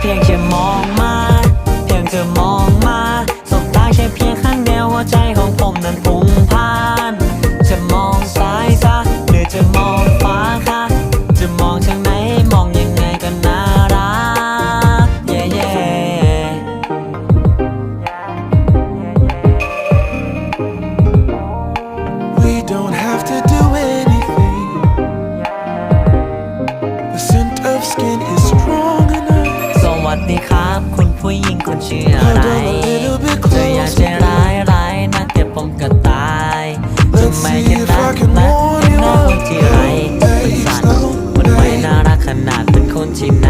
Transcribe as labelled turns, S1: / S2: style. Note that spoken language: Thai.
S1: เพียงแค่มองมา เพียงเธอมองมา สบตาแค่เพียงข้างเดียวหัวใจของผมนั้นพุ่งพ่าน คนชื่ออะไรเธออยากใจร้ายร้ายนักแต่ผมก็ตายทำไมยังรักรักยันอกคนที่ไรมันสั่นมันไม่น่ารักขนาดเป็นคนที่ไหน